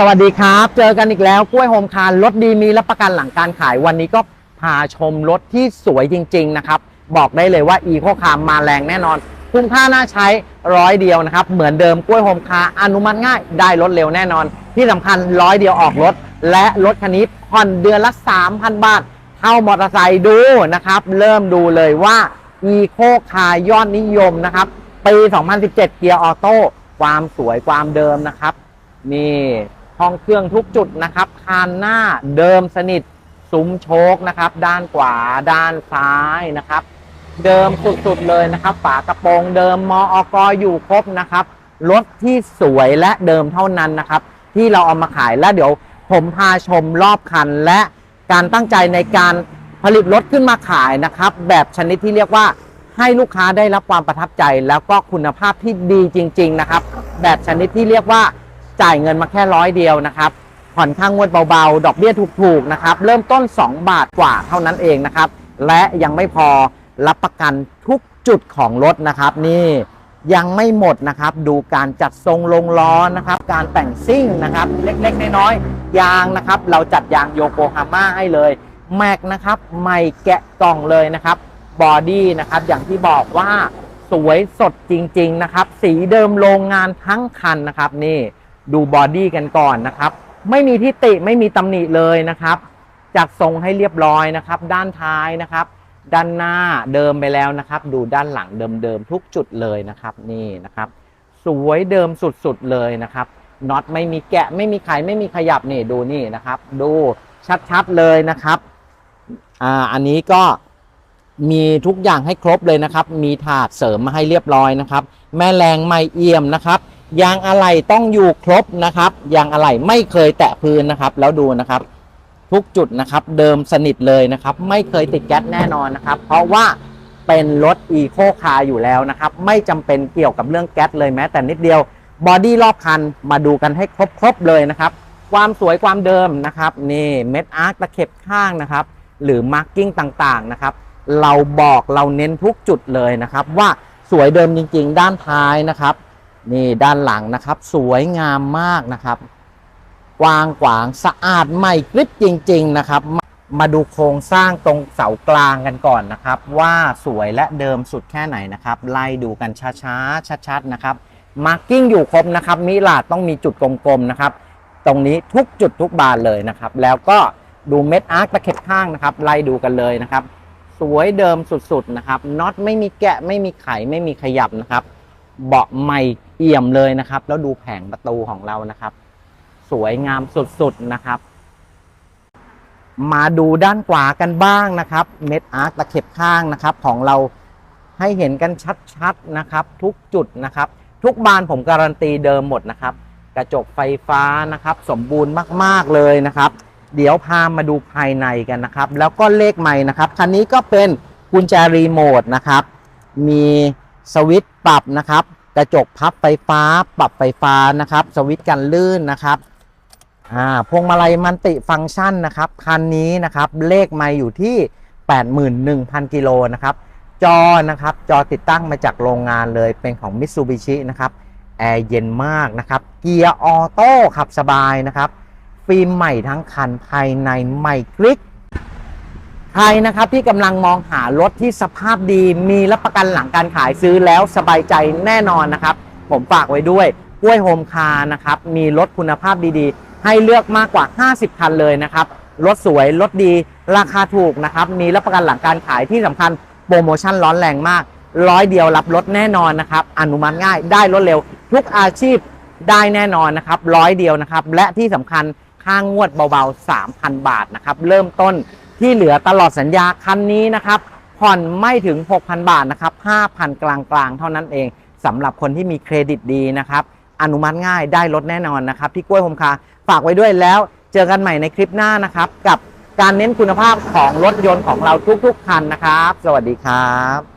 สวัสดีครับ เจอกันอีกแล้วกล้วยโฮมคารรถดีมีรับประกันหลังการขายวันนี้ก็พาชมรถที่สวยจริง ๆ นะครับ บอกได้เลยว่าอีโคคามมาแรงแน่นอน คุ้มค่าน่าใช้ร้อยเดียวนะครับ เหมือนเดิมกล้วยโฮมคาร์อนุมัติง่ายได้รถเร็วแน่นอน ที่สำคัญร้อยเดียวออกรถ และรถคันนี้ผ่อนเดือนละ 3,000 บาท เท่ามอเตอร์ไซค์ดูนะครับ เริ่มดูเลยว่าอีโคคายอดนิยมนะครับปี 2017 เกียร์ออโต้ความสวยความเดิมนะครับ นี่ ห้องเครื่องทุกจุดนะครับคานหน้าเดิมสนิทซุ้มโชคนะครับ ด้านขวาด้านซ้ายนะครับ เดิมสุดๆเลยนะครับ ฝากระโปรงเดิมมอกอยู่ครบนะครับรถที่สวยและเดิมเท่านั้นนะครับ ที่เราเอามาขายแล้วเดี๋ยวผมพาชมรอบคันและการตั้งใจในการผลิตรถขึ้นมาขายนะครับ แบบชนิดที่เรียกว่าให้ลูกค้าได้รับความประทับใจ แล้วก็คุณภาพที่ดีจริง ๆ นะครับ แบบชนิดที่เรียกว่า จ่ายเงินมาแค่ร้อยเดียวนะครับ ผ่อนค่างวดเบาๆ ดอกเบี้ยถูกๆนะครับ เริ่มต้น 2 บาทกว่าเท่านั้นเองนะครับ และยังไม่พอรับประกันทุกจุดของรถนะครับ นี่ยังไม่หมดนะครับ ดูการจัดทรงลงล้อนะครับ การแต่งซิ่งนะครับ เล็กๆ น้อยๆยางนะครับ เราจัดยางโยโกฮาม่าให้เลยแม็กนะครับใหม่แกะกล่องเลยนะครับบอดี้นะครับ อย่างที่บอกว่าสวยสดจริง ๆ นะครับ สีเดิมโรงงานทั้งคันนะครับนี่ ดูบอดี้กันก่อนนะครับ ไม่มีที่ติไม่มีตำหนิเลยนะครับจัดทรงให้เรียบร้อยนะครับ ด้านท้ายนะครับ ด้านหน้าเดิมไปแล้วนะครับ ดูด้านหลังเดิมๆทุกจุดเลยนะครับ นี่นะครับ สวยเดิมสุดๆเลยนะครับน็อตไม่มีแกะไม่มีไขไม่มีขยับนี่ดูนี่นะครับ ดูชัดๆเลยนะครับอ่าอันนี้ก็มีทุกอย่างให้ครบเลยนะครับ มีถาดเสริมมาให้เรียบร้อยนะครับ แม่แรงไม่เอี่ยมนะครับ ยางอะไหล่ต้องอยู่ครบนะครับ ยางอะไหล่ไม่เคยแตะพื้นนะครับ แล้วดูนะครับ ทุกจุดนะครับ เดิมสนิทเลยนะครับ ไม่เคยติดแก๊สแน่นอนนะครับ เพราะว่าเป็นรถอีโคคาร์อยู่แล้วนะครับ ไม่จำเป็นเกี่ยวกับเรื่องแก๊สเลยแม้แต่นิดเดียวบอดี้รอบคันมาดูกันให้ครบๆเลยนะครับ ความสวยความเดิมนะครับนี่เม็ดอาร์คตะเข็บข้างนะครับ หรือมาร์กิ้งต่างๆนะครับ เราบอกเราเน้นทุกจุดเลยนะครับ ว่าสวยเดิมจริง ๆ ด้านท้ายนะครับ นี่ด้านหลังนะครับ สวยงามมากนะครับกว้างขวางสะอาดใหม่กริบจริง ๆนะครับ มาดูโครงสร้างตรงเสากลางกันก่อนนะครับ ว่าสวยและเดิมสุดแค่ไหนนะครับ ไล่ดูกันช้าๆชัดๆนะครับมาร์กิ้งอยู่ครบนะครับมิลาดต้องมีจุดกลมๆนะครับ ตรงนี้ทุกจุดทุกบานเลยนะครับ แล้วก็ดูเม็ดอาร์คตะเข็บข้างนะครับ ไล่ดูกันเลยนะครับ สวยเดิมสุดๆนะครับน็อตไม่มีแกะไม่มีไขไม่มีขยับนะครับ เบาะใหม่ เอี่ยมเลยนะครับ แล้วดูแผงประตูของเรานะครับ สวยงามสุดๆนะครับ มาดูด้านขวากันบ้างนะครับ เม็ดอาร์คตะเข็บข้างนะครับ ของเราให้เห็นกันชัดๆนะครับ ทุกจุดนะครับ ทุกบานผมการันตีเดิมหมดนะครับ กระจกไฟฟ้านะครับ สมบูรณ์มากๆเลยนะครับ เดี๋ยวพามาดูภายในกันนะครับ แล้วก็เลขใหม่นะครับคันนี้ก็เป็นกุญแจรีโมทนะครับ มีสวิตช์ปรับนะครับ กระจกพับไฟฟ้า ปรับไฟฟ้านะครับ สวิตช์กันลื่นนะครับอ่าพวงมาลัยมันติฟังก์ชันนะครับคันนี้นะครับเลขไม่อยู่ที่ 81,000 กิโลนะครับ จอนะครับจอติดตั้งมาจากโรงงานเลยเป็นของ Mitsubishi นะครับแอร์เย็นมากนะครับ เกียร์ออโต้ขับสบายนะครับ ฟิล์มใหม่ทั้งคันภายในใหม่กริก ใครนะครับที่กำลังมองหารถที่สภาพดี มีรับประกันหลังการขายซื้อแล้วสบายใจแน่นอนนะครับ ผมฝากไว้ด้วยกล้วยโฮมคาร์นะครับ มีรถคุณภาพดีๆ ให้เลือกมากกว่า 50 คันเลยนะครับ รถสวย รถดี ราคาถูกนะครับ มีรับประกันหลังการขายที่สำคัญโปรโมชั่นร้อนแรงมาก ร้อยเดียวรับรถแน่นอนนะครับ อนุมัติง่าย ได้รถเร็ว ทุกอาชีพได้แน่นอนนะครับ ร้อยเดียวนะครับ และที่สำคัญค่างวดเบาๆ 3,000 บาทนะครับ เริ่มต้น ที่เหลือตลอดสัญญาคันนี้นะครับ ผ่อนไม่ถึง 6,000 บาทนะครับ 5,000 กลางๆ เท่านั้นเองสำหรับคนที่มีเครดิตดีนะครับ อนุมัติง่ายได้รถแน่นอนนะครับ ที่กล้วยโฮมคาร์ฝากไว้ด้วยแล้วเจอกันใหม่ในคลิปหน้านะครับ กับการเน้นคุณภาพของรถยนต์ของเราทุกๆคันนะครับ สวัสดีครับ